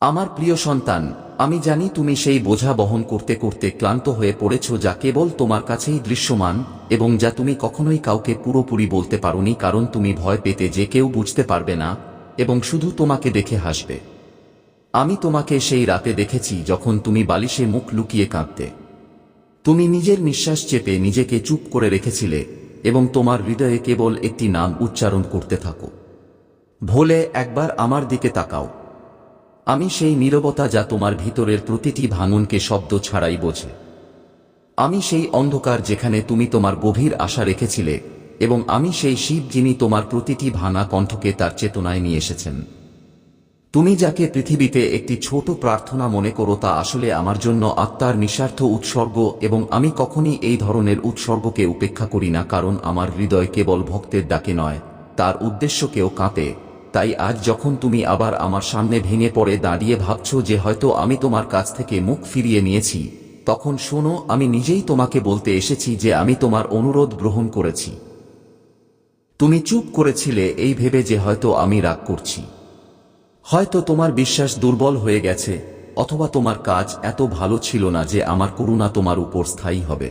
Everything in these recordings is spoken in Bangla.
আমার প্রিয় সন্তান, আমি জানি তুমি সেই বোঝা বহন করতে করতে ক্লান্ত হয়ে পড়েছ যা কেবল তোমার কাছেই দৃশ্যমান এবং যা তুমি কখনোই কাউকে পুরোপুরি বলতে পারোনি কারণ তুমি ভয় পেতে যে কেউ বুঝতে পারবে না এবং শুধু তোমাকে দেখে হাসবে। আমি তোমাকে সেই রাতে দেখেছি যখন তুমি বালিশে মুখ লুকিয়ে কাঁদতে। তুমি নিজের নিঃশ্বাস চেপে নিজেকে চুপ করে রেখেছিলে এবং তোমার হৃদয়ে কেবল একটি নাম উচ্চারণ করতে থাকো। ভোলে একবার আমার দিকে তাকাও। আমি সেই নীরবতা যা তোমার ভিতরের প্রতিটি ভাঙনকে শব্দ ছাড়াই বোঝে। আমি সেই অন্ধকার যেখানে তুমি তোমার গভীর আশা রেখেছিলে, এবং আমি সেই শিব যিনি তোমার প্রতিটি ভাঙা কণ্ঠকে তার চেতনায় নিয়ে এসেছেন। তুমি যাকে পৃথিবীতে একটি ছোট প্রার্থনা মনে করো তা আসলে আমার জন্য আত্মার নিঃস্বার্থ উৎসর্গ, এবং আমি কখনই এই ধরনের উৎসর্গকে উপেক্ষা করি না, কারণ আমার হৃদয় কেবল ভক্তের ডাকে নয়, তার উদ্দেশ্যকেও কাঁপে। তাই আজ যখন তুমি আবার আমার সামনে ভেঙে পড়ে দাঁড়িয়ে ভাবছ যে হয়তো আমি তোমার কাছ থেকে মুখ ফিরিয়ে নিয়েছি, তখন শোনো, আমি নিজেই তোমাকে বলতে এসেছি যে আমি তোমার অনুরোধ গ্রহণ করেছি। তুমি চুপ করেছিলে এই ভেবে যে হয়তো আমি রাগ করছি। হয়তো তোমার বিশ্বাস দুর্বল হয়ে গেছে, অথবা তোমার কাজ এত ভালো ছিল না যে আমার করুণা তোমার উপর স্থায়ী হবে।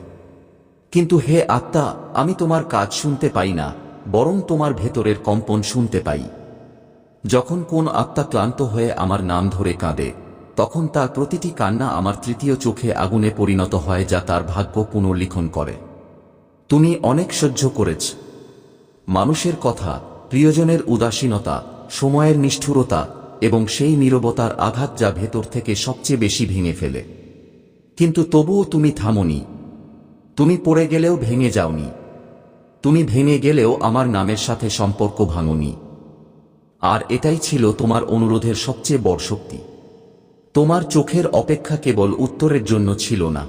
কিন্তু হে আত্মা, আমি তোমার কাজ শুনতে পাই না, বরং তোমার ভেতরের কম্পন শুনতে পাই। যখন কোন আত্মা ক্লান্ত হয়ে আমার নাম ধরে কাঁদে, তখন তার প্রতিটি কান্না আমার তৃতীয় চোখে আগুনে পরিণত হয় যা তার ভাগ্য পুনর্লিখন করে। তুমি অনেক সহ্য করেছ। মানুষের কথা, প্রিয়জনের উদাসীনতা, সময়ের নিষ্ঠুরতা এবং সেই নীরবতার আঘাত যা ভেতর থেকে সবচেয়ে বেশি ভেঙে ফেলে। কিন্তু তবুও তুমি থামনি। তুমি পড়ে গেলেও ভেঙে যাওনি। তুমি ভেঙে গেলেও আমার নামের সাথে সম্পর্ক ভাঙনি। আর এটাই ছিল তোমার অনুরোধের সবচেয়ে বড় শক্তি। তোমার চোখের অপেক্ষা কেবল উত্তরের জন্য ছিল না।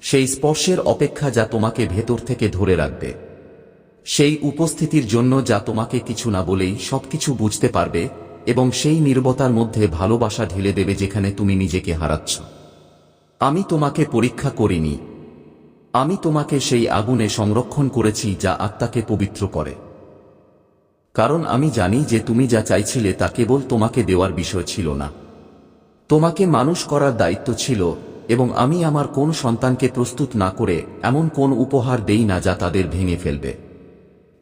সেই স্পর্শের অপেক্ষা যা তোমাকে ভেতর থেকে ধরে রাখবে। সেই উপস্থিতির জন্য যা তোমাকে কিছু না বলেই সবকিছু বুঝতে পারবে এবং সেই নির্বতার মধ্যে ভালোবাসা ঢেলে দেবে যেখানে তুমি নিজেকে হারাচ্ছ। আমি তোমাকে পরীক্ষা করিনি। আমি তোমাকে সেই আগুনে সংরক্ষণ করেছি যা আত্মাকে পবিত্র করে। কারণ আমি জানি যে তুমি যা চাইছিলে তা কেবল তোমাকে দেওয়ার বিষয় ছিল না। তোমাকে মানুষ করার দায়িত্ব ছিল, এবং আমি আমার কোন সন্তানকে প্রস্তুত না করে এমন কোন উপহার দেই না যা তাদের ভেঙে ফেলবে।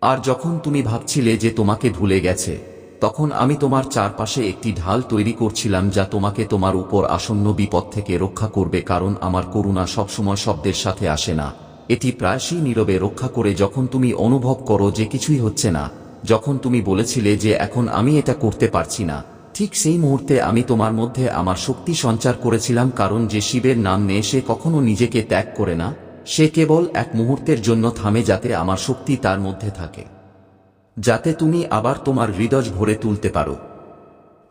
আর যখন তুমি ভাবছিলে যে তোমাকে ভুলে গেছে, তখন আমি তোমার চারপাশে একটি ঢাল তৈরি করছিলাম যা তোমাকে তোমার উপর আসন্ন বিপদ থেকে রক্ষা করবে, কারণ আমার করুণা সবসময় শব্দের সাথে আসে না। এটি প্রায়শই নীরবে রক্ষা করে যখন তুমি অনুভব করো যে কিছুই হচ্ছে না যখন তুমি বলেছিলে যে এখন আমি এটা করতে পারছি না, ঠিক সেই মুহূর্তে আমি তোমার মধ্যে আমার শক্তি সঞ্চার করেছিলাম কারণ যে শিবের নাম নিয়ে সে কখনো নিজেকে ত্যাগ করে না, সে কেবল এক মুহূর্তের জন্য থামে যাতে আমার শক্তি তার মধ্যে থাকে। যাতে তুমি আবার তোমার হৃদয় ভরে তুলতে পারো।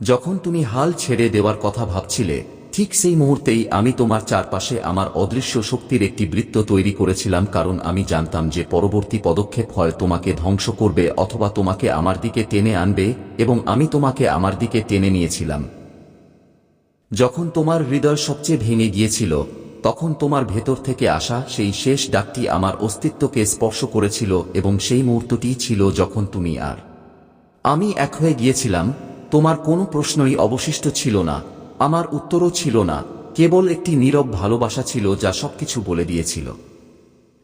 যখন তুমি হাল ছেড়ে দেওয়ার কথা ভাবছিলে ঠিক সেই মুহূর্তেই আমি তোমার চারপাশে আমার অদৃশ্য শক্তির একটি বৃত্ত তৈরি করেছিলাম, কারণ আমি জানতাম যে পরবর্তী পদক্ষেপ হয় তোমাকে ধ্বংস করবে অথবা তোমাকে আমার দিকে টেনে আনবে, এবং আমি তোমাকে আমার দিকে টেনে নিয়েছিলাম। যখন তোমার হৃদয় সবচেয়ে ভেঙে গিয়েছিল, তখন তোমার ভেতর থেকে আসা সেই শেষ ডাকটি আমার অস্তিত্বকে স্পর্শ করেছিল, এবং সেই মুহূর্তটি ছিল যখন তুমি আর আমি এক হয়ে গিয়েছিলাম, তোমার কোনো প্রশ্নই অবশিষ্ট ছিল না। আমার উত্তরও ছিল না, কেবল একটি নীরব ভালোবাসা ছিল যা সবকিছু বলে দিয়েছিল।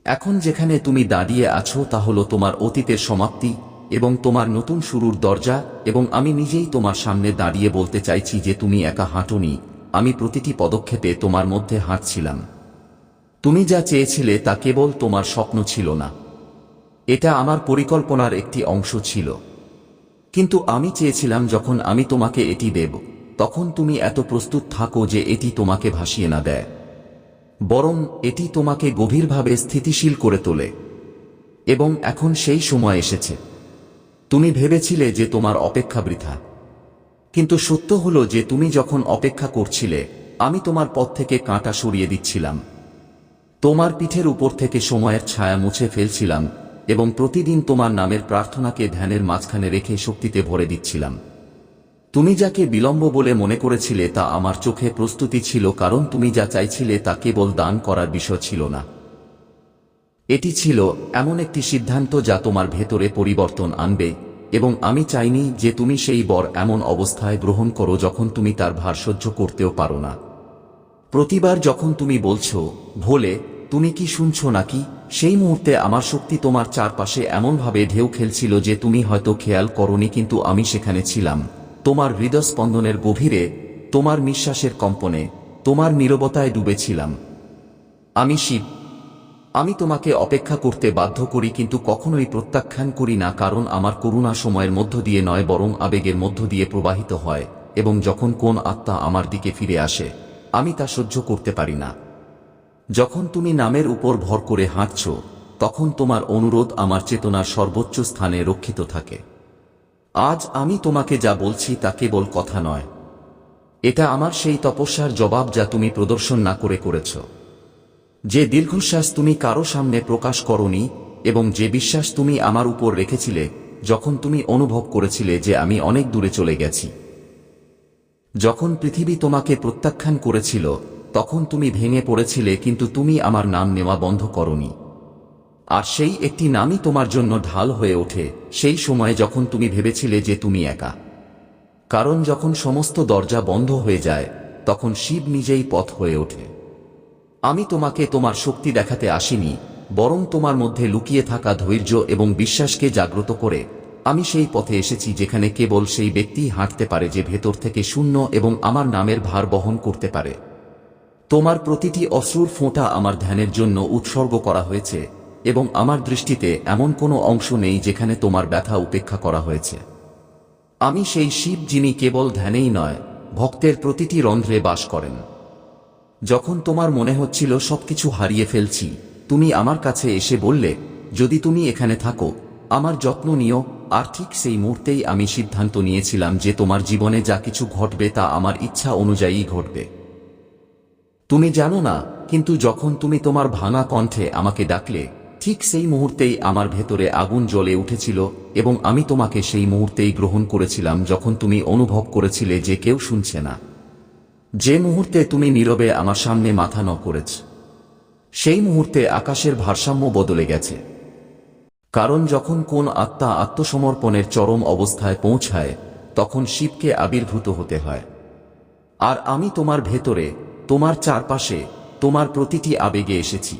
এখন যেখানে তুমি দাঁড়িয়ে আছো তা হলো তোমার অতীতের সমাপ্তি এবং তোমার নতুন শুরুর দরজা এবং আমি নিজেই তোমার সামনে দাঁড়িয়ে বলতে চাইছি যে তুমি একা হাঁটুনি, আমি প্রতিটি পদক্ষেপে তোমার মধ্যে হাঁটছিলাম। তুমি যা চেয়েছিলে তা কেবল তোমার স্বপ্ন ছিল না। এটা আমার পরিকল্পনার একটি অংশ ছিল। কিন্তু আমি চেয়েছিলাম যখন আমি তোমাকে এটি দেব। তখন তুমি এত প্রস্তুত থাকো যে এটি তোমাকে ভাসিয়ে না দেয়। বরং এটি তোমাকে গভীরভাবে স্থিতিশীল করে তোলে। এবং এখন সেই সময় এসেছে। তুমি ভেবেছিলে যে তোমার অপেক্ষা বৃথা। কিন্তু সত্য হলো যে তুমি যখন অপেক্ষা করছিলে, আমি তোমার পথ থেকে কাঁটা সরিয়ে দিচ্ছিলাম। তোমার পিঠের উপর থেকে সময়ের ছায়া মুছে ফেলছিলাম এবং প্রতিদিন তোমার নামের প্রার্থনাকে ধ্যানের মাঝখানে রেখে শক্তিতে ভরে দিচ্ছিলাম। তুমি যাকে বিলম্ব বলে মনে করেছিলে তা আমার চোখে প্রস্তুতি ছিল, কারণ তুমি যা চাইছিলে তা কেবল দান করার বিষয় ছিল না। এটি ছিল এমন একটি সিদ্ধান্ত যা তোমার ভেতরে পরিবর্তন আনবে, এবং আমি চাইনি যে তুমি সেই বর এমন অবস্থায় গ্রহণ করো যখন তুমি তার ভার সহ্য করতেও পারো না। প্রতিবার যখন তুমি বলছো, ভোলে, তুমি কি শুনছো নাকি? সেই মুহূর্তে আমার শক্তি তোমার চারপাশে এমনভাবে ঢেউ খেলছিল যে তুমি হয়তো খেয়াল করনি, কিন্তু আমি সেখানে ছিলাম। তোমার হৃদস্পন্দনের গভীরে, তোমার নিঃশ্বাসের কম্পনে, তোমার নীরবতায় ডুবেছিলাম। আমি শিব। আমি তোমাকে অপেক্ষা করতে বাধ্য করি, কিন্তু কখনোই প্রত্যাখ্যান করি না, কারণ আমার করুণা সময়ের মধ্য দিয়ে নয়, বরং আবেগের মধ্য দিয়ে প্রবাহিত হয়, এবং যখন কোন আত্মা আমার দিকে ফিরে আসে, আমি তা সহ্য করতে পারি না। যখন তুমি নামের উপর ভর করে হাঁটছ, তখন তোমার অনুরোধ আমার চেতনার সর্বোচ্চ স্থানে রক্ষিত থাকে। আজ আমি তোমাকে যা বলছি তা কেবল কথা নয়। এটা আমার সেই তপস্যার জবাব যা তুমি প্রদর্শন না করে করেছ। যে দীর্ঘশ্বাস তুমি কারও সামনে প্রকাশ করনি এবং যে বিশ্বাস তুমি আমার উপর রেখেছিলে যখন তুমি অনুভব করেছিলে যে আমি অনেক দূরে চলে গেছি। যখন পৃথিবী তোমাকে প্রত্যাখ্যান করেছিল, তখন তুমি ভেঙে পড়েছিলে কিন্তু তুমি আমার নাম নেওয়া বন্ধ করনি। আর সেই একটি নামই তোমার জন্য ঢাল হয়ে ওঠে, সেই সময়ে যখন তুমি ভেবেছিলে যে তুমি একা। কারণ যখন সমস্ত দরজা বন্ধ হয়ে যায়, তখন শিব নিজেই পথ হয়ে ওঠে। আমি তোমাকে তোমার শক্তি দেখাতে আসিনি, বরং তোমার মধ্যে লুকিয়ে থাকা ধৈর্য এবং বিশ্বাসকে জাগ্রত করে, আমি সেই পথে এসেছি যেখানে কেবল সেই ব্যক্তিই হাঁটতে পারে যে ভেতর থেকে শূন্য এবং আমার নামের ভার বহন করতে পারে। তোমার প্রতিটি অশ্রুর ফোঁটা আমার ধ্যানের জন্য উৎসর্গ করা হয়েছে এবং আমার দৃষ্টিতে এমন কোনো অংশ নেই যেখানে তোমার ব্যথা উপেক্ষা করা হয়েছে। আমি সেই শিব যিনি কেবল ধ্যানেই নয়, ভক্তের প্রতিটি রন্ধ্রে বাস করেন। যখন তোমার মনে হচ্ছিল সবকিছু হারিয়ে ফেলছি, তুমি আমার কাছে এসে বললে, যদি তুমি এখানে থাকো, আমার যত্ন নিও। আর ঠিক সেই মুহূর্তেই আমি সিদ্ধান্ত নিয়েছিলাম যে তোমার জীবনে যা কিছু ঘটবে তা আমার ইচ্ছা অনুযায়ী ঘটবে। তুমি জানো না, কিন্তু যখন তুমি তোমার ভাঙা কণ্ঠে আমাকে ডাকলে ঠিক সেই মুহূর্তেই আমার ভেতরে আগুন জ্বলে উঠেছিল এবং আমি তোমাকে সেই মুহূর্তেই গ্রহণ করেছিলাম যখন তুমি অনুভব করেছিলে যে কেউ শুনছে না। যে মুহূর্তে তুমি নীরবে আমার সামনে মাথা ন করেছ, সেই মুহূর্তে আকাশের ভারসাম্য বদলে গেছে। কারণ যখন কোন আত্মা আত্মসমর্পণের চরম অবস্থায় পৌঁছায়, তখন শিবকে আবির্ভূত হতে হয়। আর আমি তোমার ভেতরে, তোমার চারপাশে, তোমার প্রতিটি আবেগে এসেছি।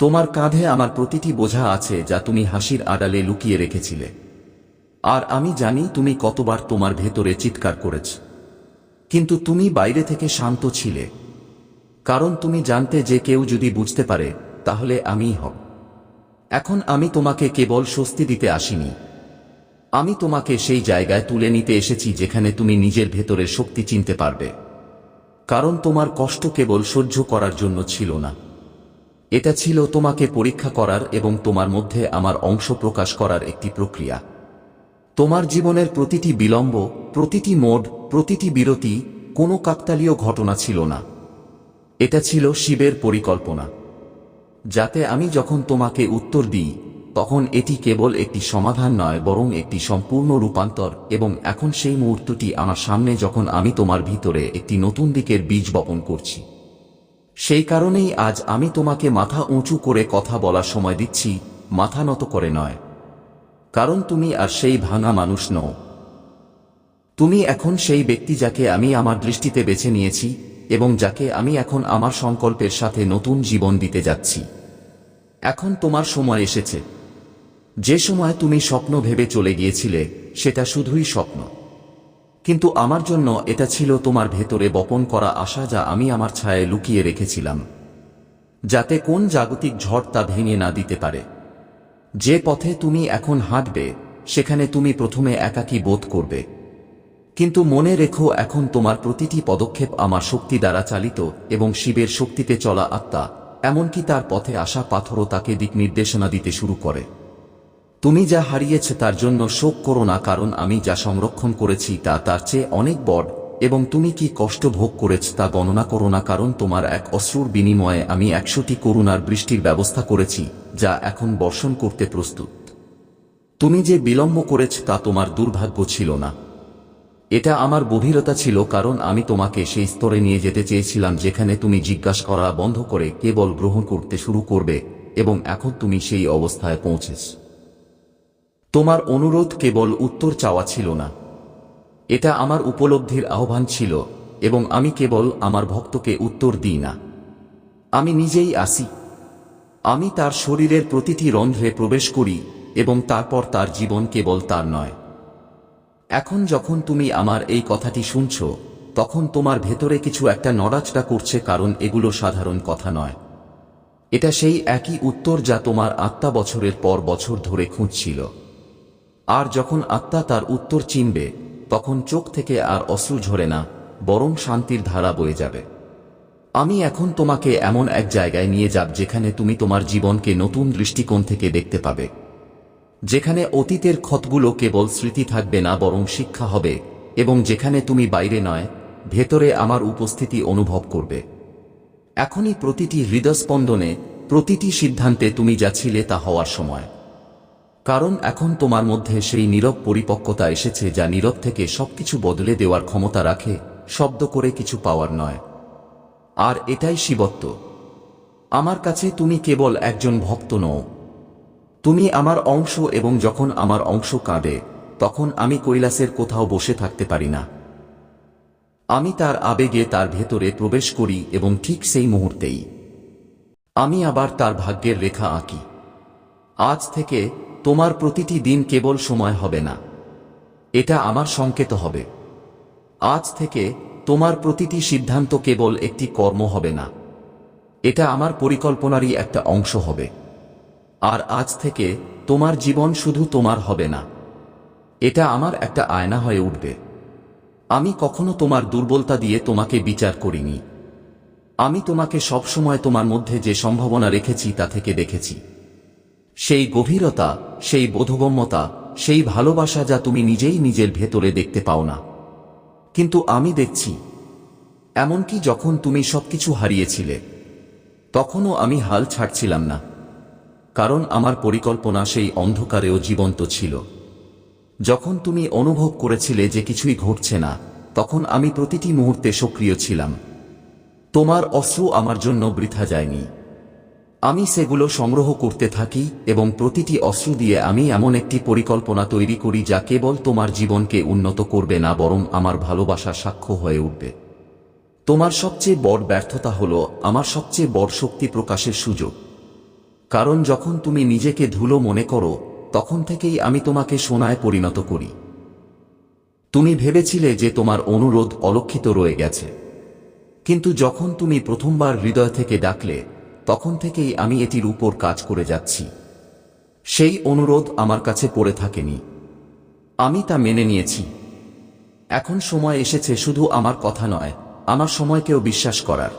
তোমার কাঁধে আমার প্রতিটি বোঝা আছে যা তুমি হাসির আড়ালে লুকিয়ে রেখেছিলে। আর আমি জানি তুমি কতবার তোমার ভেতরে চিৎকার করেছ। কিন্তু তুমি বাইরে থেকে শান্ত ছিলে। কারণ তুমি জানতে যে কেউ যদি বুঝতে পারে, তাহলে আমিই হব। এখন আমি তোমাকে কেবল স্বস্তি দিতে আসিনি। আমি তোমাকে সেই জায়গায় তুলে নিতে এসেছি যেখানে তুমি নিজের ভেতরের শক্তি চিনতে পারবে। কারণ তোমার কষ্ট কেবল সহ্য করার জন্য ছিল না। এটা ছিল তোমাকে পরীক্ষা করার এবং তোমার মধ্যে আমার অংশ প্রকাশ করার একটি প্রক্রিয়া। তোমার জীবনের প্রতিটি বিলম্ব, প্রতিটি মোড, প্রতিটি বিরতি, কোনো কাকতালীয় ঘটনা ছিল না। এটা ছিল শিবের পরিকল্পনা। যাতে আমি যখন তোমাকে উত্তর দিই, তখন এটি কেবল একটি সমাধান নয়, বরং একটি সম্পূর্ণ রূপান্তর, এবং এখন সেই মুহূর্তটি আমার সামনে যখন আমি তোমার ভিতরে একটি নতুন দিকের বীজ বপন করছি। সেই কারণেই আজ আমি তোমাকে মাথা উঁচু করে কথা বলার সময় দিচ্ছি, মাথা নত করে নয়। কারণ তুমি আর সেই ভাঙা মানুষ নও। তুমি এখন সেই ব্যক্তি যাকে আমি আমার দৃষ্টিতে বেছে নিয়েছি এবং যাকে আমি এখন আমার সংকল্পের সাথে নতুন জীবন দিতে যাচ্ছি। এখন তোমার সময় এসেছে। যে সময় তুমি স্বপ্ন ভেবে চলে গিয়েছিলে, সেটা শুধুই স্বপ্ন। কিন্তু আমার জন্য এটা ছিল তোমার ভেতরে বপন করা আশা যা আমি আমার ছায়ায় লুকিয়ে রেখেছিলাম, যাতে কোন জাগতিক ঝড় তা ভেঙে না দিতে পারে। যে পথে তুমি এখন হাঁটবে, সেখানে তুমি প্রথমে একাকী বোধ করবে। কিন্তু মনে রেখো, এখন তোমার প্রতিটি পদক্ষেপ আমার শক্তি দ্বারা চালিত এবং শিবের শক্তিতে চলা আত্মা, এমনকি তার পথে আসা পাথরও তাকে দিক নির্দেশনা দিতে শুরু করে। তুমি যা হারিয়েছে তার জন্য শোক করো না, কারণ আমি যা সংরক্ষণ করেছি তা তার চেয়ে অনেক বড়, এবং তুমি কি কষ্ট ভোগ করেছ তা গণনা করো না, কারণ তোমার এক অশ্রুর বিনিময়ে আমি একশোটি করুণার বৃষ্টির ব্যবস্থা করেছি, যা এখন বর্ষণ করতে প্রস্তুত। তুমি যে বিলম্ব করেছ তা তোমার দুর্ভাগ্য ছিল না। এটা আমার গভীরতা ছিল, কারণ আমি তোমাকে সেই স্তরে নিয়ে যেতে চেয়েছিলাম, যেখানে তুমি জিজ্ঞাসা করা বন্ধ করে কেবল গ্রহণ করতে শুরু করবে, এবং এখন তুমি সেই অবস্থায় পৌঁছেছ। তোমার অনুরোধ কেবল উত্তর চাওয়া ছিল না। এটা আমার উপলব্ধির আহ্বান ছিল, এবং আমি কেবল আমার ভক্তকে উত্তর দিই না। আমি নিজেই আসি। আমি তার শরীরের প্রতিটি রন্ধ্রে প্রবেশ করি, এবং তারপর তার জীবন কেবল তার নয়। এখন যখন তুমি আমার এই কথাটি শুনছ, তখন তোমার ভেতরে কিছু একটা নড়াচড়া করছে কারণ এগুলো সাধারণ কথা নয়। এটা সেই একই উত্তর যা তোমার আত্মা বছরের পর বছর ধরে খুঁজছিল। আর যখন আত্মা তার উত্তর চিনবে, তখন চোখ থেকে আর অশ্রু ঝরে না, বরং শান্তির ধারা বয়ে যাবে। আমি এখন তোমাকে এমন এক জায়গায় নিয়ে যাব যেখানে তুমি তোমার জীবনকে নতুন দৃষ্টিকোণ থেকে দেখতে পাবে। যেখানে অতীতের ক্ষতগুলো কেবল স্মৃতি থাকবে না, বরং শিক্ষা হবে, এবং যেখানে তুমি বাইরে নয়, ভেতরে আমার উপস্থিতি অনুভব করবে। এখনই প্রতিটি হৃদস্পন্দনে প্রতিটি সিদ্ধান্তে তুমি যা ছিলে তা হওয়ার সময়। কারণ এখন তোমার মধ্যে সেই নীরব পরিপক্কতা এসেছে যা নীরব থেকে সবকিছু বদলে দেওয়ার ক্ষমতা রাখে, শব্দ করে কিছু পাওয়ার নয়। আর এটাই শিবত্ব। আমার কাছে তুমি কেবল একজন ভক্ত নও। তুমি আমার অংশ এবং যখন আমার অংশ কাঁদে, তখন আমি কৈলাসের কোথাও বসে থাকতে পারি না। আমি তার আবেগে তার ভেতরে প্রবেশ করি এবং ঠিক সেই মুহূর্তেই আমি আবার তার ভাগ্যের রেখা আঁকি। আজ থেকে তোমার প্রতিটি দিন কেবল সময় হবে না। এটা আমার সংকেত হবে। আজ থেকে তোমার প্রতিটি সিদ্ধান্ত কেবল একটি কর্ম হবে না। এটা আমার পরিকল্পনারই একটা অংশ হবে। আর আজ থেকে তোমার জীবন শুধু তোমার হবে না। এটা আমার একটা আয়না হয়ে উঠবে। আমি কখনো তোমার দুর্বলতা দিয়ে তোমাকে বিচার করিনি। আমি তোমাকে সবসময় তোমার মধ্যে যে সম্ভাবনা রেখেছি তা থেকে দেখেছি। সেই গভীরতা, সেই বোধগম্যতা, সেই ভালোবাসা যা তুমি নিজেই নিজের ভেতরে দেখতে পাও না। কিন্তু আমি দেখছি। এমনকি যখন তুমি সবকিছু হারিয়েছিলে, তখনও আমি হাল ছাড়ছিলাম না। কারণ আমার পরিকল্পনা সেই অন্ধকারেও জীবন্ত ছিল। যখন তুমি অনুভব করেছিলে যে কিছুই ঘটছে না, তখন আমি প্রতিটি মুহূর্তে সক্রিয় ছিলাম। তোমার অশ্রু আমার জন্য বৃথা যায়নি। আমি সেগুলো সংগ্রহ করতে থাকি এবং প্রতিটি অস্ত্র দিয়ে আমি এমন একটি পরিকল্পনা তৈরি করি যা কেবল তোমার জীবনকে উন্নত করবে না, বরং আমার ভালোবাসা সাক্ষ্য হয়ে উঠবে। তোমার সবচেয়ে বড় ব্যর্থতা হল আমার সবচেয়ে বড় শক্তি প্রকাশের সুযোগ। কারণ যখন তুমি নিজেকে ধুলো মনে করো, তখন থেকেই আমি তোমাকে সোনায় পরিণত করি। তুমি ভেবেছিলে যে তোমার অনুরোধ অলক্ষিত রয়ে গেছে। কিন্তু যখন তুমি প্রথমবার হৃদয় থেকে ডাকলে তখন থেকেই আমি এটির উপর কাজ করে যাচ্ছি। সেই অনুরোধ আমার কাছে পড়ে থাকেনি। আমি তা মেনে নিয়েছি। এখন সময় এসেছে শুধু আমার কথা নয়, আমার সময়কেও বিশ্বাস করার।